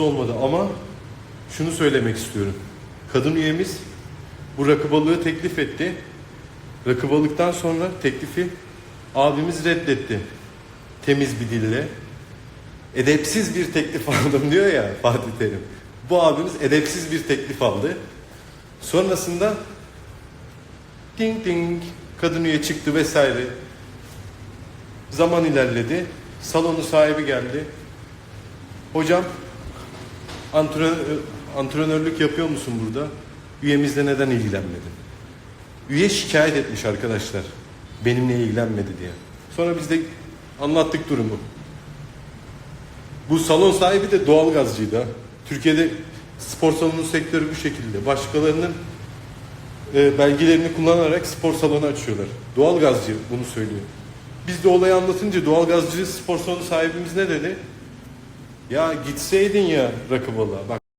olmadı ama şunu söylemek istiyorum. Kadın üyemiz bu rakı balığı teklif etti. Rakı balıktan sonra teklifi abimiz reddetti. Temiz bir dille. Edepsiz bir teklif aldım diyor ya Fatih Terim. Bu abimiz edepsiz bir teklif aldı. Sonrasında ding ding kadın üye çıktı vesaire. Zaman ilerledi. Salonu sahibi geldi. Hocam antrenör, antrenörlük yapıyor musun burada? Üyemizle neden ilgilenmedin? Üye şikayet etmiş arkadaşlar. Benimle ilgilenmedi diye. Sonra biz de anlattık durumu. Bu salon sahibi de doğalgazcıydı. ha. Türkiye'de spor salonu sektörü bu şekilde. Başkalarının e, belgelerini kullanarak spor salonu açıyorlar. Doğalgazcı bunu söylüyor. Biz de olayı anlatınca doğalgazcı spor salonu sahibimiz ne dedi? Ya gitseydin ya rakı balığa. Bak